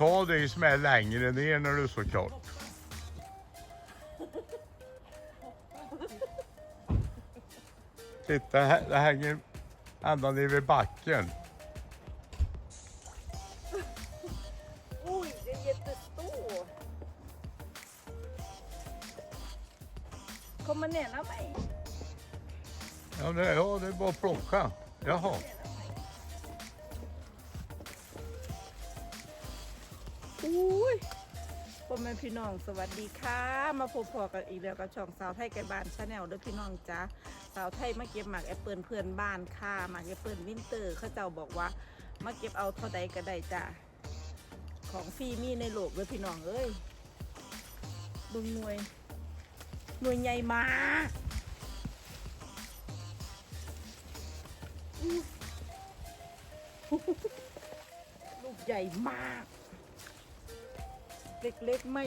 Ta dig som är längre ner när du står klart. Titta, här- det hänger ända ner vid backen. Oj, det är jättestor. Kommer nära mig. Ja, det, ja, det är bara att plocka. Jaha. ยพ่อแม่พี่น้องสวัสดีค่ะ มาพบพอกันอีกแล้วกับช่องสาวไทยไกลบ้านชาแนลด้อพี่น้องจ้าสาวไทยมาเก็บหมากแอปเปิลเพื่อนบ้านค่ะหมากแอปเปิลวินเตอร์เขาเจ้าบอกว่ามาเก็บเอาเท่าใดก็ได้จ้าของฟรีมีในโลกเลยพี่น้องเอ้ยดูหน่วยหน่วยใหญ่มากลูกใหญ่มาก เล็กๆ ไม่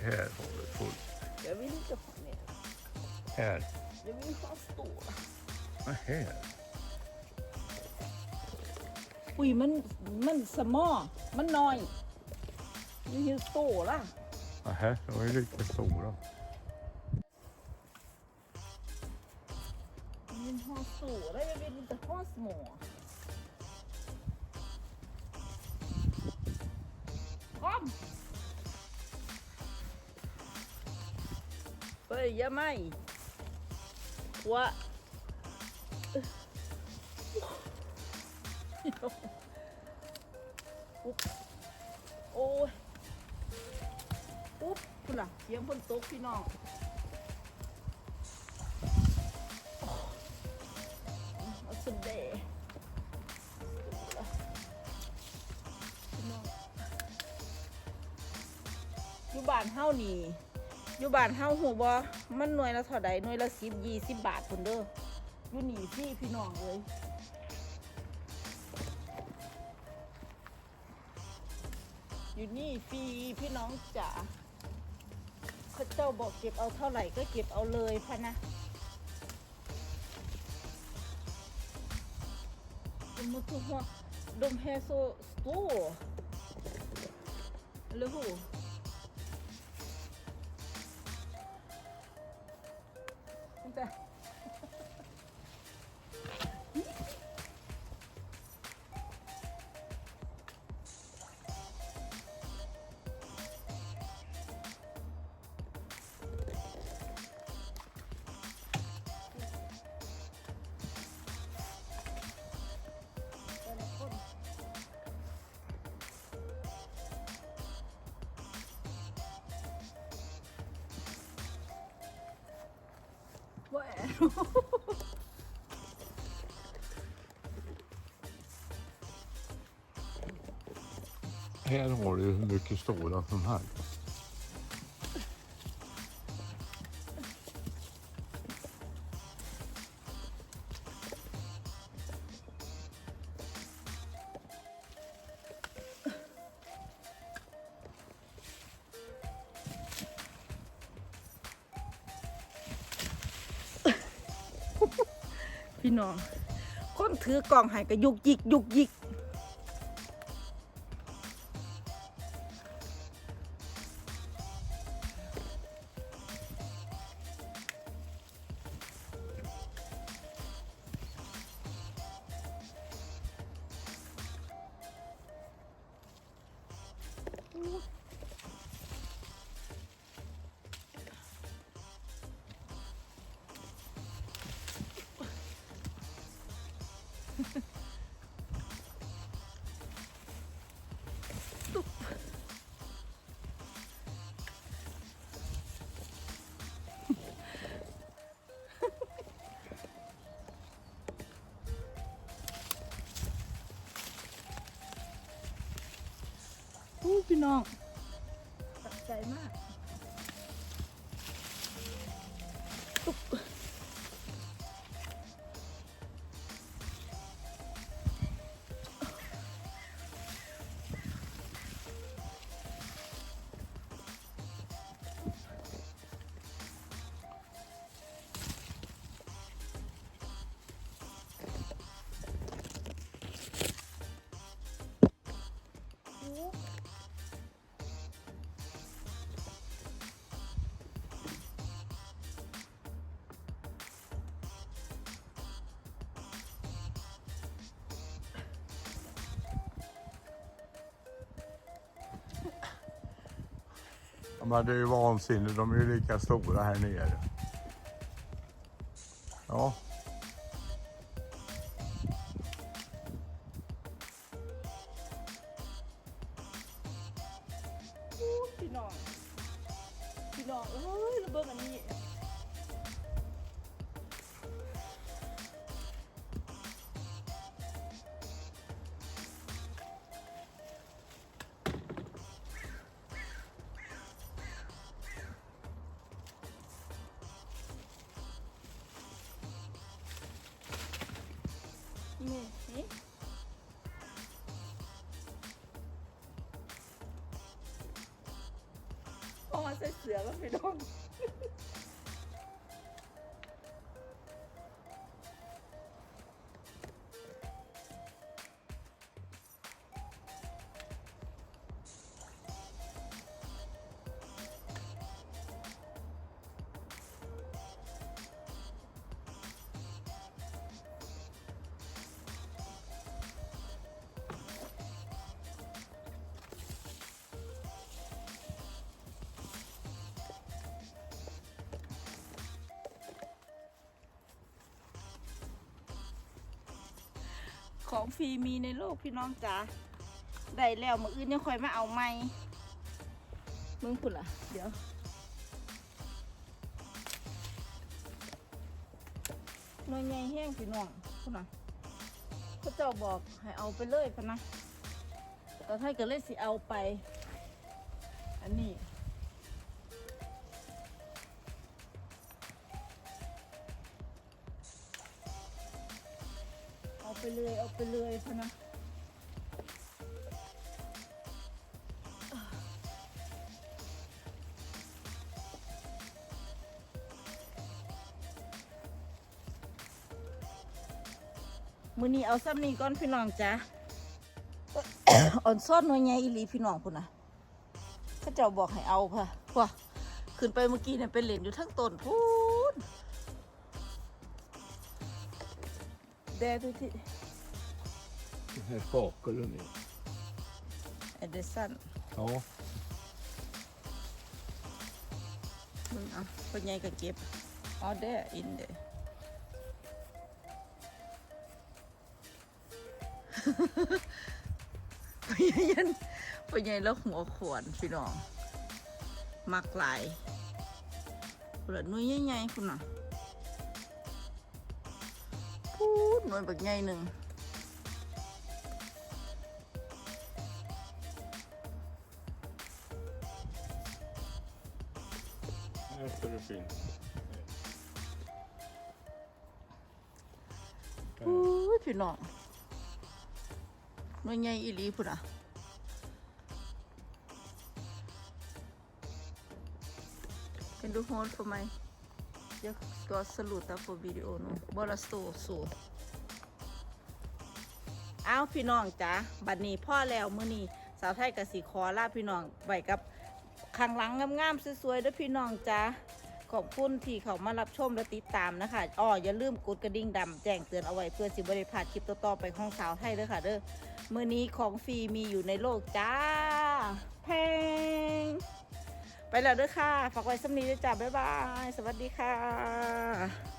Här har vi fullt. Jag vill inte ha mer. Här. Jag vill ha stora. Ja, här. อุ้ยมันมันสมอมันน้อยนี่คือโตล่ะ Ja, här. De är lite stora. Jag vill ha stora, jag vill inte ha små. Kom! Böja mig. Wa. Upp. โอ้ยปุ๊บคุณล่ะเสียงฝนตกพี่น้อง อยู่บ้านเฮานี่อยู่บ้านเฮาหูบ่มันหน่วยละเท่าใดหน่วยละสิบยี่สิบบาทพุ่นเด้ออยู่นี่พี่พี่น้องเลยอยู่นี่ฟรีพี่น้องจ๋าเขาเจ้าบอกเก็บเอาเท่าไหร่ก็เก็บเอาเลยพะนะ De måste ha, de här så stor. Eller hur? Vänta. Basta. Vad? Här har du hur mycket stora som helst. พี่น้องคนถือกล่องใหายก็ยุกยิกยุกยิก พี่น้องตัดใจมาก Men det är ju vansinnigt. De är ju lika stora här nere. Ja. อู้พี่น้อง พี่น้องเอ้ยระเบิดอันนี้ นี่ พอมาใของฟรีมีในโลกพี่น้องจ๋าได้แล้วมืออื่นยังคอยมาเอาไหมมึงคุณล่ะ เดี๋ยวหน่วยใหญ่แห้งพี่น้องคุณน่ะเขาเจ้าบอกให้เอาไปเลยพะนะแต่ถ้าเกิดเลยสิเอาไป อันนี้ เอาไปเลยเอาไปเลยพะนะมือนี้เอาซ้ำนี้ก่อนพี่น้องจ้ะอ่อนซ่อนหน่วยใหญ่อีลีพี่น้องพุ่นนะเขาเจ้าบอกให้เอาค่ะว้าขึ้นไปเมื่อกี้เนี่ยเป็นเหรียญอยู่ทั้งต้นพู นแดดูที่ Här skakar du ner. เอเดสัน Ja. มึงเอาคนใหญ่ก็เก็บออเดอร์อินเดพ่อใหญ่ยันพ่อใหญ่แล้วหัวขวนพี่น้องมักหลายคุณละหน่วยใหญ่ๆคุณน่ะ หน่วยแบบใหญ่หนึ่ง Här ska du finna. พูดพี่น้องหน่วยใหญ่อีหลีพุ่นอะ Kan du hålla för mig? Jag ska sluta på video nu. Bara stå อ้าวพี่น้องจ้ะบัดนี้พ่อแล้วมื้อนี้สาวไทยกับสีคอลาพี่น้องไว้กับข้างหลังงามๆสวยๆด้วยพี่น้องจ้ะขอบคุณที่เขามารับชมและติดตามนะคะอ้ออย่าลืมกดกระดิ่งดำแจ้งเตือนเอาไว้เพื่อสิบริพลาดคลิปต่อๆไปของสาวไทยเด้อค่ะเด้อมื้อนี้ของฟรีมีอยู่ในโลกจ้าแพงไปแล้วเด้อค่ะ ฝากไว้สำนีด้วยจ้าบ๊ายบาย สวัสดีค่ะ